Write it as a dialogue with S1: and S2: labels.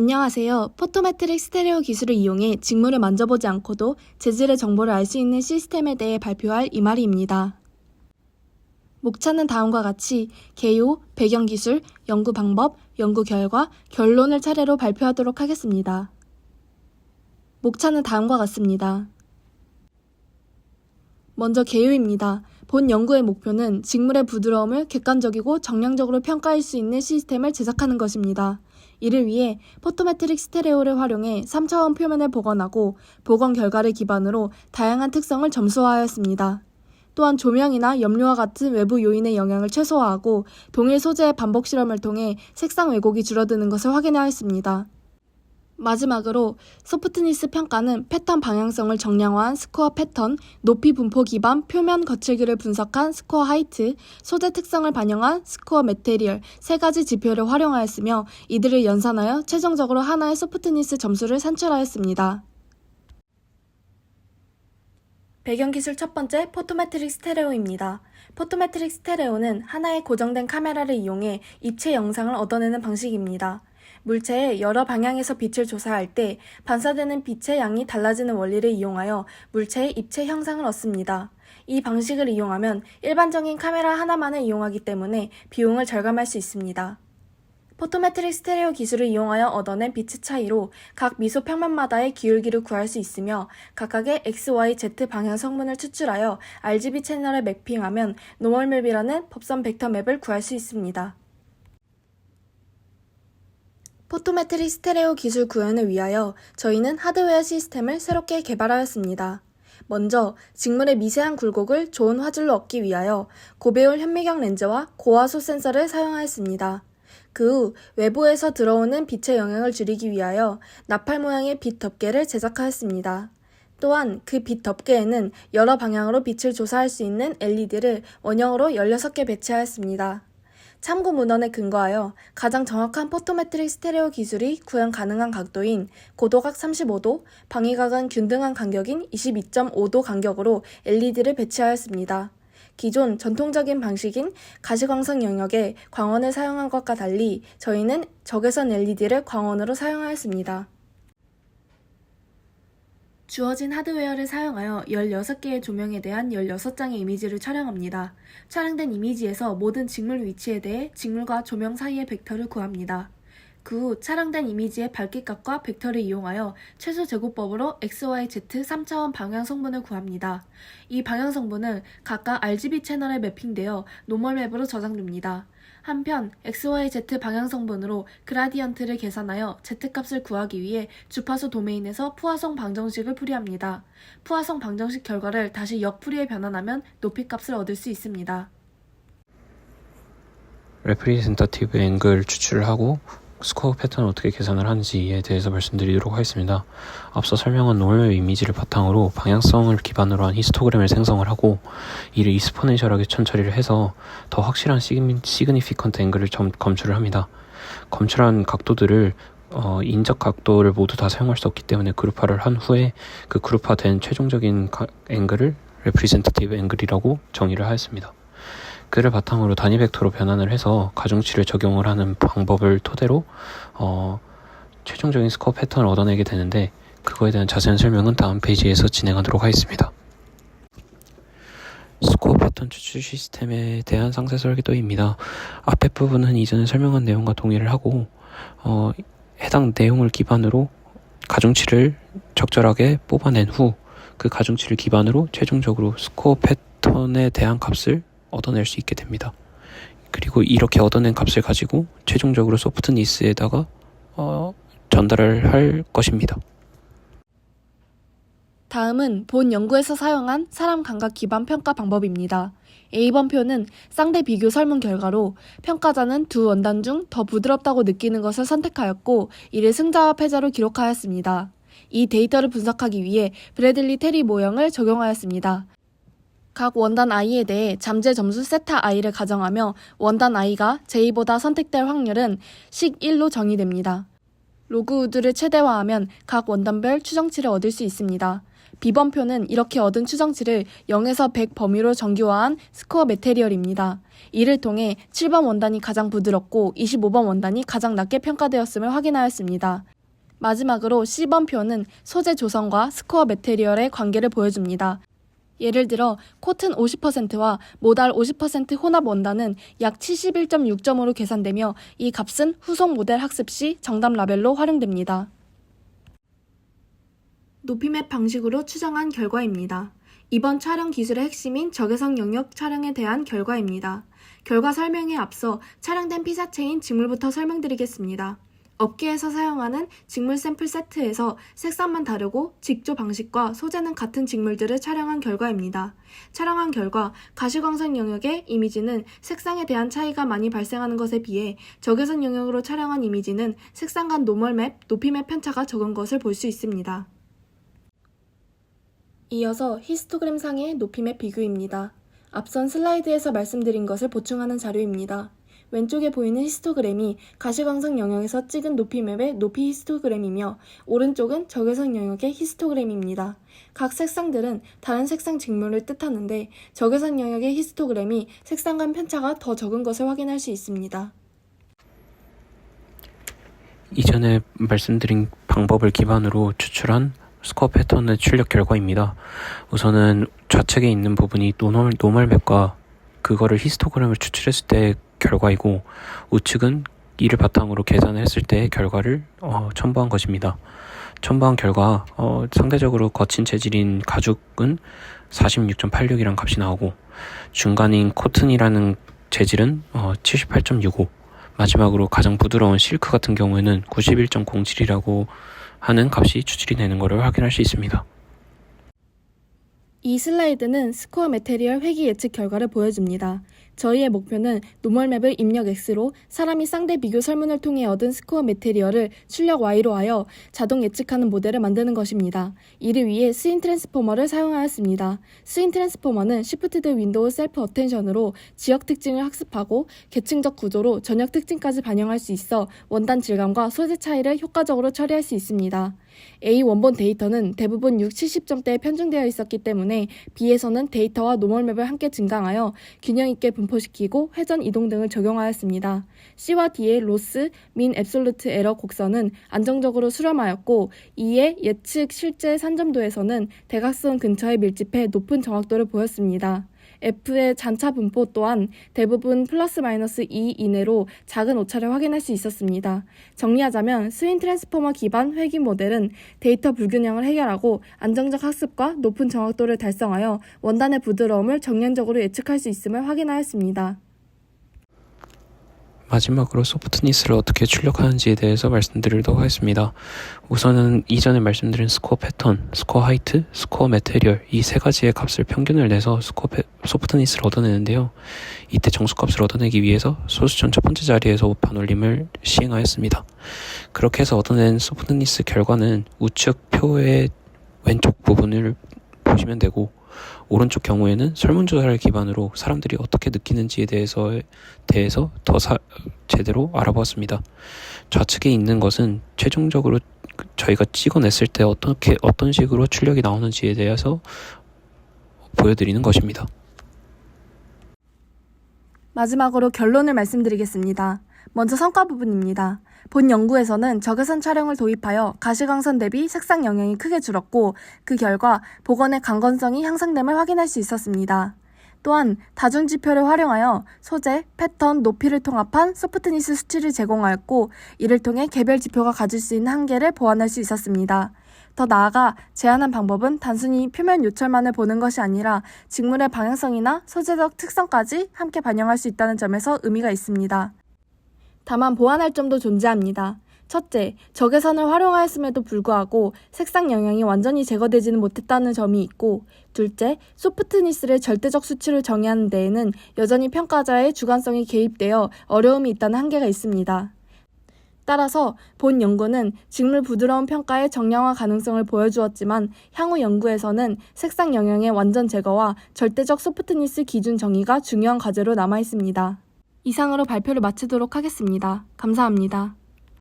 S1: 안녕하세요. 포토메트릭 스테레오 기술을 이용해 직물을 만져보지 않고도 재질의 정보를 알 수 있는 시스템에 대해 발표할 이말이입니다. 목차는 다음과 같이 개요, 배경 기술, 연구 방법, 연구 결과, 결론을 차례로 발표하도록 하겠습니다. 목차는 다음과 같습니다. 먼저 개요입니다. 본 연구의 목표는 직물의 부드러움을 객관적이고 정량적으로 평가할 수 있는 시스템을 제작하는 것입니다. 이를 위해 포토메트릭 스테레오를 활용해 3차원 표면을 복원하고 복원 결과를 기반으로 다양한 특성을 점수화하였습니다. 또한 조명이나 염료와 같은 외부 요인의 영향을 최소화하고 동일 소재의 반복 실험을 통해 색상 왜곡이 줄어드는 것을 확인하였습니다. 마지막으로 소프트니스 평가는 패턴 방향성을 정량화한 스코어 패턴, 높이 분포 기반 표면 거칠기를 분석한 스코어 하이트, 소재 특성을 반영한 스코어 메테리얼 세 가지 지표를 활용하였으며 이들을 연산하여 최종적으로 하나의 소프트니스 점수를 산출하였습니다. 배경 기술 첫 번째 포토메트릭 스테레오입니다. 포토메트릭 스테레오는 하나의 고정된 카메라를 이용해 입체 영상을 얻어내는 방식입니다. 물체의 여러 방향에서 빛을 조사할 때 반사되는 빛의 양이 달라지는 원리를 이용하여 물체의 입체 형상을 얻습니다. 이 방식을 이용하면 일반적인 카메라 하나만을 이용하기 때문에 비용을 절감할 수 있습니다. 포토메트릭 스테레오 기술을 이용하여 얻어낸 빛의 차이로 각 미소 평면마다의 기울기를 구할 수 있으며 각각의 X, Y, Z 방향 성분을 추출하여 RGB 채널에 매핑하면 노멀맵이라는 법선 벡터 맵을 구할 수 있습니다. 포토메트릭 스테레오 기술 구현을 위하여 저희는 하드웨어 시스템을 새롭게 개발하였습니다. 먼저 직물의 미세한 굴곡을 좋은 화질로 얻기 위하여 고배율 현미경 렌즈와 고화소 센서를 사용하였습니다. 그 후 외부에서 들어오는 빛의 영향을 줄이기 위하여 나팔 모양의 빛 덮개를 제작하였습니다. 또한 그 빛 덮개에는 여러 방향으로 빛을 조사할 수 있는 LED를 원형으로 16개 배치하였습니다. 참고 문헌에 근거하여 가장 정확한 포토메트릭 스테레오 기술이 구현 가능한 각도인 고도각 35도, 방위각은 균등한 간격인 22.5도 간격으로 LED를 배치하였습니다. 기존 전통적인 방식인 가시광선 영역에 광원을 사용한 것과 달리 저희는 적외선 LED를 광원으로 사용하였습니다. 주어진 하드웨어를 사용하여 16개의 조명에 대한 16장의 이미지를 촬영합니다. 촬영된 이미지에서 모든 직물 위치에 대해 직물과 조명 사이의 벡터를 구합니다. 그 후 촬영된 이미지의 밝기값과 벡터를 이용하여 최소 제곱법으로 XYZ 3차원 방향 성분을 구합니다. 이 방향 성분은 각각 RGB 채널에 매핑되어 노멀맵으로 저장됩니다. 한편 XYZ 방향 성분으로 그라디언트를 계산하여 Z값을 구하기 위해 주파수 도메인에서 푸화성 방정식을 풀이합니다. 푸화성 방정식 결과를 다시 역풀이에 변환하면 높이값을 얻을 수 있습니다.
S2: 레프리젠터티브 앵글 추출을 하고 스코어 패턴을 어떻게 계산을 하는지에 대해서 말씀드리도록 하겠습니다. 앞서 설명한 노멀 이미지를 바탕으로 방향성을 기반으로 한 히스토그램을 생성을 하고 이를 이스포넨셜하게 천처리를 해서 더 확실한 시그니, 시그니피컨트 앵글을 점, 검출을 합니다. 검출한 각도들을 어, 인적 각도를 모두 다 사용할 수 없기 때문에 그룹화를 한 후에 그 그룹화된 최종적인 가, 앵글을 레프리젠터티브 앵글이라고 정의를 하였습니다. 그를 바탕으로 단위 벡터로 변환을 해서 가중치를 적용을 하는 방법을 토대로 어, 최종적인 스코어 패턴을 얻어내게 되는데 그거에 대한 자세한 설명은 다음 페이지에서 진행하도록 하겠습니다. 스코어 패턴 추출 시스템에 대한 상세 설계도입니다. 앞에 부분은 이전에 설명한 내용과 동의를 하고 어, 해당 내용을 기반으로 가중치를 적절하게 뽑아낸 후 그 가중치를 기반으로 최종적으로 스코어 패턴에 대한 값을 얻어낼 수 있게 됩니다. 그리고 이렇게 얻어낸 값을 가지고 최종적으로 소프트 니스에다가 어, 전달을 할 것입니다.
S1: 다음은 본 연구에서 사용한 사람 감각 기반 평가 방법입니다. A번표는 쌍대 비교 설문 결과로 평가자는 두 원단 중 더 부드럽다고 느끼는 것을 선택하였고 이를 승자와 패자로 기록하였습니다. 이 데이터를 분석하기 위해 브래들리 테리 모형을 적용하였습니다. 각 원단 i에 대해 잠재 점수 세타 i를 가정하며 원단 i가 j보다 선택될 확률은 식 1로 정의됩니다. 로그 우드를 최대화하면 각 원단별 추정치를 얻을 수 있습니다. B번표는 이렇게 얻은 추정치를 0에서 100 범위로 정규화한 스코어 메테리얼입니다. 이를 통해 7번 원단이 가장 부드럽고 25번 원단이 가장 낮게 평가되었음을 확인하였습니다. 마지막으로 C번표는 소재 조성과 스코어 메테리얼의 관계를 보여줍니다. 예를 들어 코튼 50%와 모달 50% 혼합 원단은 약 71.6점으로 계산되며 이 값은 후속 모델 학습 시 정답 라벨로 활용됩니다. 높이맵 방식으로 추정한 결과입니다. 이번 촬영 기술의 핵심인 적외선 영역 촬영에 대한 결과입니다. 결과 설명에 앞서 촬영된 피사체인 직물부터 설명드리겠습니다. 업계에서 사용하는 직물 샘플 세트에서 색상만 다르고 직조 방식과 소재는 같은 직물들을 촬영한 결과입니다. 촬영한 결과 가시광선 영역의 이미지는 색상에 대한 차이가 많이 발생하는 것에 비해 적외선 영역으로 촬영한 이미지는 색상 간 노멀맵, 높이맵 편차가 적은 것을 볼 수 있습니다. 이어서 히스토그램 상의 높이맵 비교입니다. 앞선 슬라이드에서 말씀드린 것을 보충하는 자료입니다. 왼쪽에 보이는 히스토그램이 가시광선 영역에서 찍은 높이맵의 높이 히스토그램이며 오른쪽은 적외선 영역의 히스토그램입니다. 각 색상들은 다른 색상 직물을 뜻하는데 적외선 영역의 히스토그램이 색상 간 편차가 더 적은 것을 확인할 수 있습니다.
S2: 이전에 말씀드린 방법을 기반으로 추출한 스코어 패턴의 출력 결과입니다. 우선은 좌측에 있는 부분이 노멀, 노멀 맵과 그거를 히스토그램을 추출했을 때 결과이고 우측은 이를 바탕으로 계산을 했을 때의 결과를 어, 첨부한 것입니다. 첨부한 결과 어, 상대적으로 거친 재질인 가죽은 46.86이란 값이 나오고 중간인 코튼이라는 재질은 어, 78.65 마지막으로 가장 부드러운 실크 같은 경우에는 91.07이라고 하는 값이 추출이 되는 것을 확인할 수 있습니다.
S1: 이 슬라이드는 스코어 메테리얼 회귀 예측 결과를 보여줍니다. 저희의 목표는 노멀맵을 입력 X로 사람이 쌍대 비교 설문을 통해 얻은 스코어 메테리얼을 출력 Y로 하여 자동 예측하는 모델을 만드는 것입니다. 이를 위해 스인 트랜스포머를 사용하였습니다. 스인 트랜스포머는 시프트드 윈도우 셀프 어텐션으로 지역 특징을 학습하고 계층적 구조로 전역 특징까지 반영할 수 있어 원단 질감과 소재 차이를 효과적으로 처리할 수 있습니다. A 원본 데이터는 대부분 6, 70점대에 편중되어 있었기 때문에 B에서는 데이터와 노멀맵을 함께 증강하여 균형 있게 분포시키고 회전 이동 등을 적용하였습니다. C와 D의 로스, 민 앱솔루트 에러 곡선은 안정적으로 수렴하였고 E의 예측 실제 산점도에서는 대각선 근처에 밀집해 높은 정확도를 보였습니다. F의 잔차 분포 또한 대부분 플러스 마이너스 2 이내로 작은 오차를 확인할 수 있었습니다. 정리하자면 스윈 트랜스포머 기반 회귀 모델은 데이터 불균형을 해결하고 안정적 학습과 높은 정확도를 달성하여 원단의 부드러움을 정량적으로 예측할 수 있음을 확인하였습니다.
S2: 마지막으로 소프트니스를 어떻게 출력하는지에 대해서 말씀드리도록 하겠습니다. 우선은 이전에 말씀드린 스코어 패턴, 스코어 하이트, 스코어 메테리얼 이 세 가지의 값을 평균을 내서 스코어 패, 소프트니스를 얻어내는데요. 이때 정수값을 얻어내기 위해서 소수점 첫 번째 자리에서 반올림을 시행하였습니다. 그렇게 해서 얻어낸 소프트니스 결과는 우측 표의 왼쪽 부분을 보시면 되고 오른쪽 경우에는 설문조사를 기반으로 사람들이 어떻게 느끼는지에 대해서 대해서 더 사, 제대로 알아보았습니다. 좌측에 있는 것은 최종적으로 그 저희가 찍어냈을 때 어떻게 어떤 식으로 출력이 나오는지에 대해서 보여드리는 것입니다.
S1: 마지막으로 결론을 말씀드리겠습니다. 먼저 성과 부분입니다. 본 연구에서는 적외선 촬영을 도입하여 가시광선 대비 색상 영향이 크게 줄었고 그 결과 복원의 강건성이 향상됨을 확인할 수 있었습니다. 또한 다중 지표를 활용하여 소재, 패턴, 높이를 통합한 소프트니스 수치를 제공하였고 이를 통해 개별 지표가 가질 수 있는 한계를 보완할 수 있었습니다. 더 나아가 제안한 방법은 단순히 표면 요철만을 보는 것이 아니라 직물의 방향성이나 소재적 특성까지 함께 반영할 수 있다는 점에서 의미가 있습니다. 다만 보완할 점도 존재합니다. 첫째, 적외선을 활용하였음에도 불구하고 색상 영향이 완전히 제거되지는 못했다는 점이 있고, 둘째, 소프트니스를 절대적 수치로 정의하는 데에는 여전히 평가자의 주관성이 개입되어 어려움이 있다는 한계가 있습니다. 따라서 본 연구는 직물 부드러운 평가의 정량화 가능성을 보여주었지만 향후 연구에서는 색상 영향의 완전 제거와 절대적 소프트니스 기준 정의가 중요한 과제로 남아 있습니다. 이상으로 발표를 마치도록 하겠습니다. 감사합니다.